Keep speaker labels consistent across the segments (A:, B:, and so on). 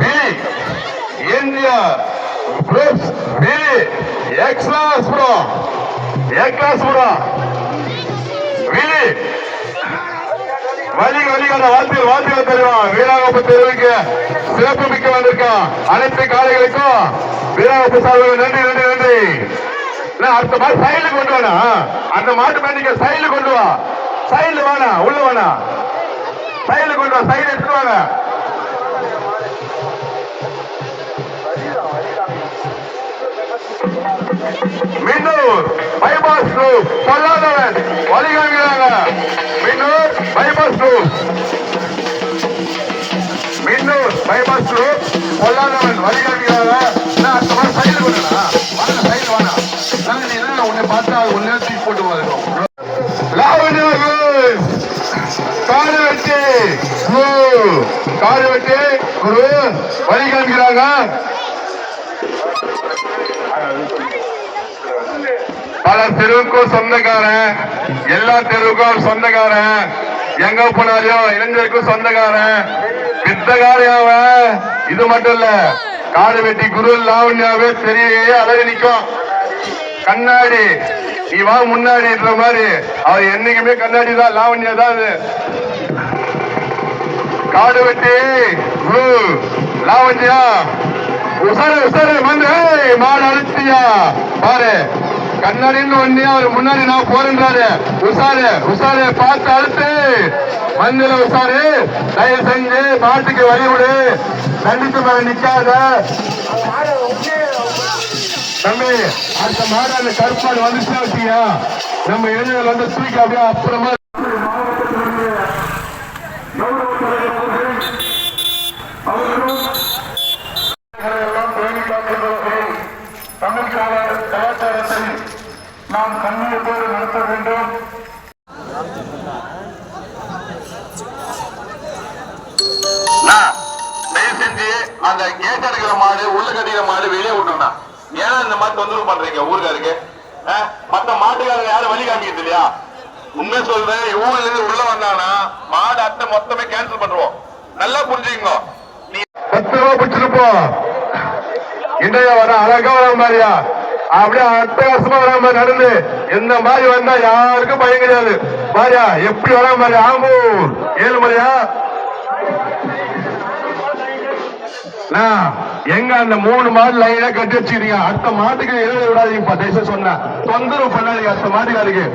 A: We India groups வி எக்ஸ்லாஸ் ப்ரோ எக்லாஸ் ப்ரோ வி வழி வலிகான வாழ்த்து வாழ்த்துக்கள் தருவான் வீராங்கப்ப தெருவுக்கு சிறப்பு மிக்க வந்திருக்கான் அனைத்து காலைகளுக்கும் வீராங்கப்ப சார்பில் நன்றி நன்றி நன்றி. நான் அடுத்த மாதிரி சைடுல கொண்டு வானா அந்த மாட்டு பேண்டிக்க சைடுல கொண்டு வா. சைடுல வானா உள்ள வானா சைடுல கொண்டு வா சைடு எடுத்துட்டு வாங்க. மின்னூர் பைபாஸ் ரூப் பொல்லாதவன் வழிகாண்கிறாங்க மின்னூர் பைபாஸ் ரூப் மின்னூர் பைபாஸ் ரூப் பொல்லாதவன் வழிகாண்கிறாங்க நான் அடுத்த மாதிரி சைடு பண்ணா வாங்க சைடு வாங்க நான் நீ என்ன உன்னை பார்த்தா உன்னே தூக்கி போட்டு வரோம் லாவண்யர்கள் காடு வெட்டி குரு காடு வெட்டி குரு வழிகாண்கிறாங்க பல தெருவுக்கும் சொந்தக்காரன். எல்லா தெருவுக்கும் அவர் சொந்தக்காரன். எங்க போனாலும் இளைஞருக்கும் சொந்தக்காரன். வித்தகாரன் இது மட்டும் இல்ல காடு வெட்டி குரு லாவண்யாவே தெரியவே அழகு நிற்கும். கண்ணாடி நீ வா முன்னாடின்ற மாதிரி. அவர் என்னைக்குமே கண்ணாடி தான் லாவண்யா தான் அது. காடு வெட்டி குரு லாவண்யா. உசரு உசரு வந்து மாடு அழுத்தியா பாரு. கண்ணாடின்னு ஒண்ணே அவர் முன்னாடி நான் போறேன்றாரு. உசாரு உசாரு பார்த்து அழுத்து. மஞ்சள் உசாரு தயவு செஞ்சு மாட்டுக்கு வழி விடு கண்டித்து மேல நிக்காத. தம்பி அடுத்த மாடு அந்த கருப்பாடு வந்துச்சுன்னா வச்சுக்கியா நம்ம இளைஞர்கள் வந்து தூக்கி அப்படியே அப்புறமா உண்மை சொல்றேன்? ஊர்ல இருந்து உள்ள வந்தானா? மாடு அட்டை மொத்தமே கேன்சல் பண்ணுவோம். நல்லா புரிஞ்சுக்கோ நீ பத்து ரூபா பிடிச்சிருப்போம் இன்றைய வர அழகா வர மாதிரியா? அப்படியே அட்டகாசமா வர மாதிரி நடந்து. எந்த மாதிரி வந்தா யாருக்கும் பயம் கிடையாது. மாதிரியா? எப்படி வர மாதிரி? ஆம்பூர். ஏழுமலையா? நான் எங்க அந்த மூணு மாடு லைனா கட்டி வச்சுக்கிறீங்க? அடுத்த மாட்டுக்கு எழுத விடாதீங்க தயவுசெய்து சொன்னேன் தொந்தரவு பண்ணாதீங்க அடுத்த மாட்டுக்காருக்கு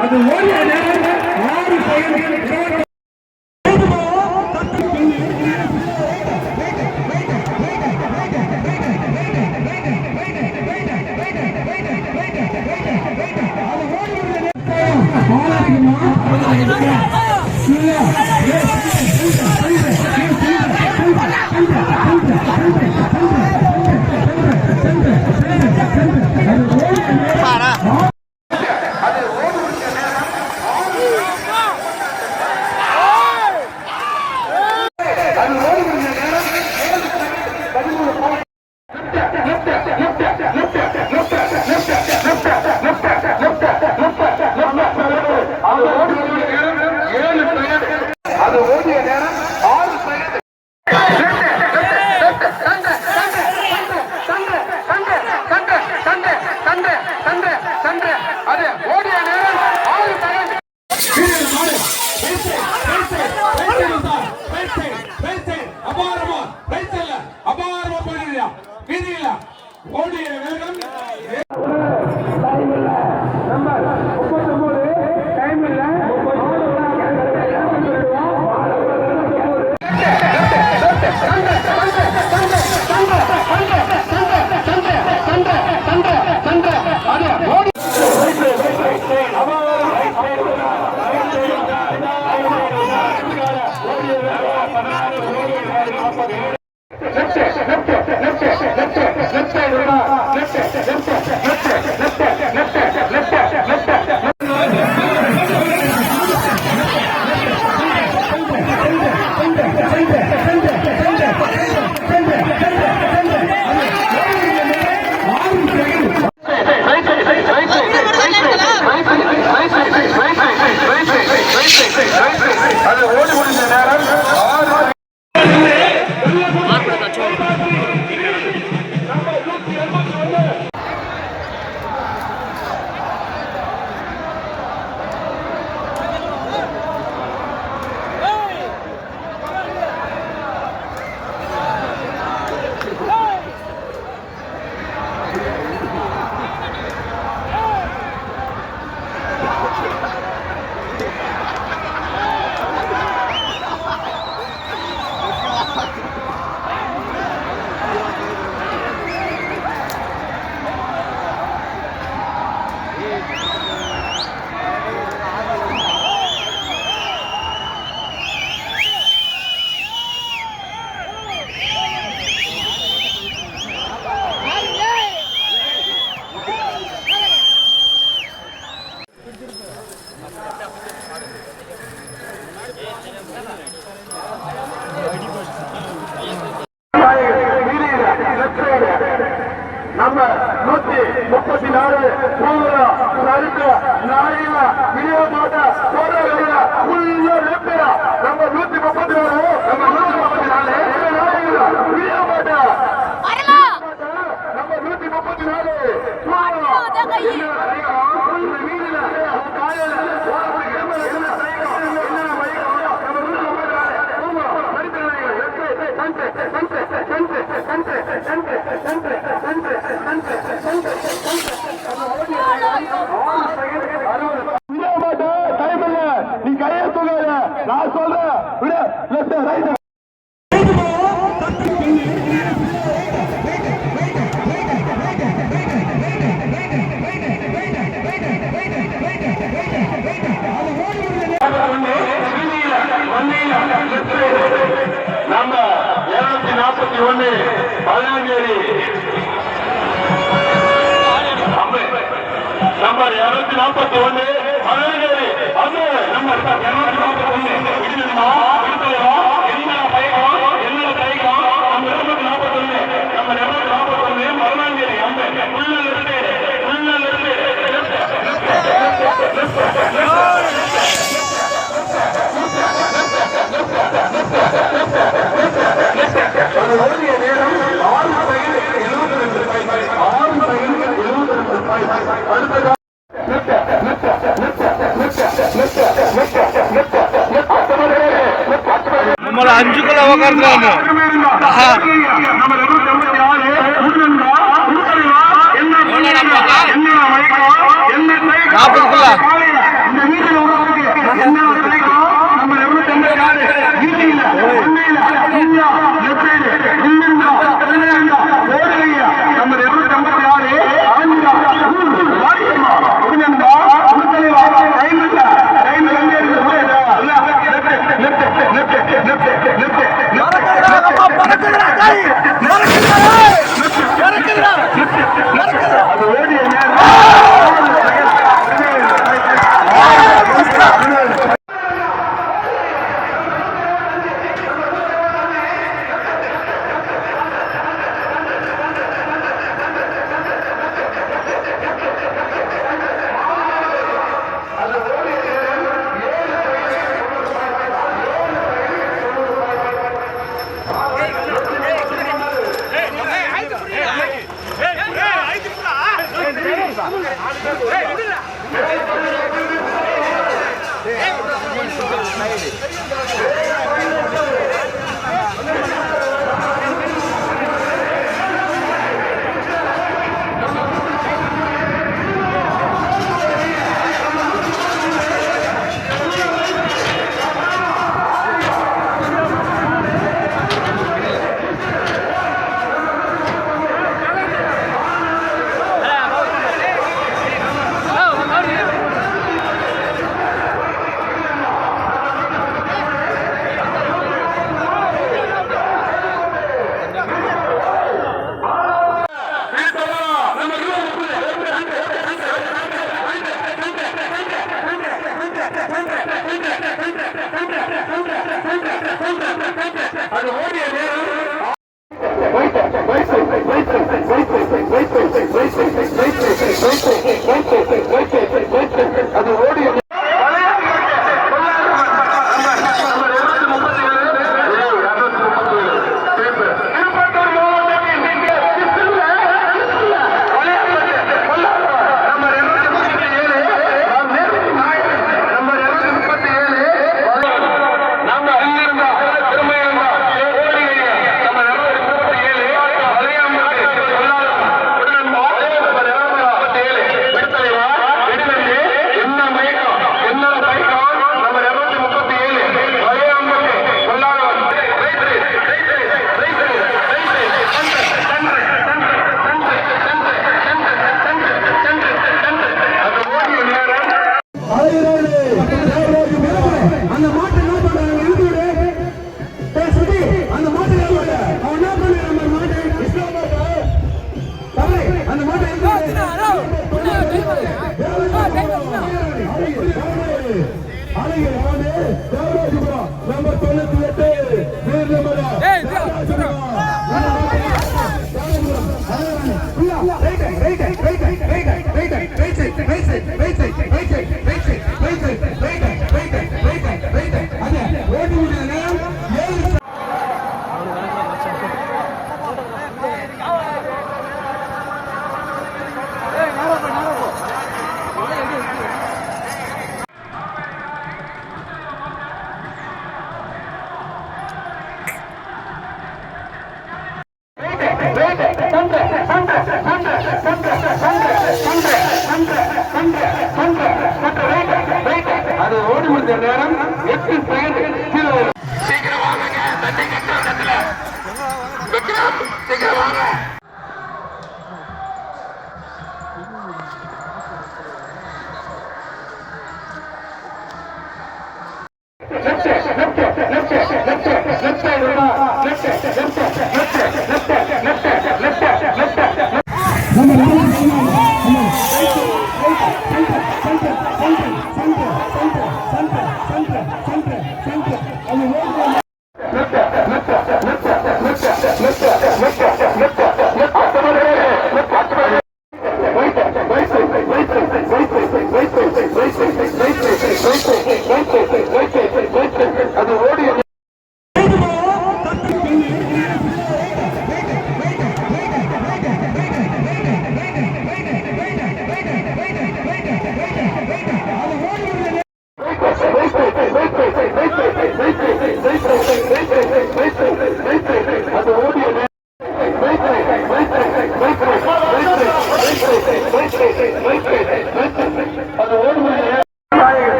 A: அது ஓடிய நேரம் ஆறு செயல்கள்
B: நம்மள அஞ்சுக்குள்ள உக்காந்துருக்காங்க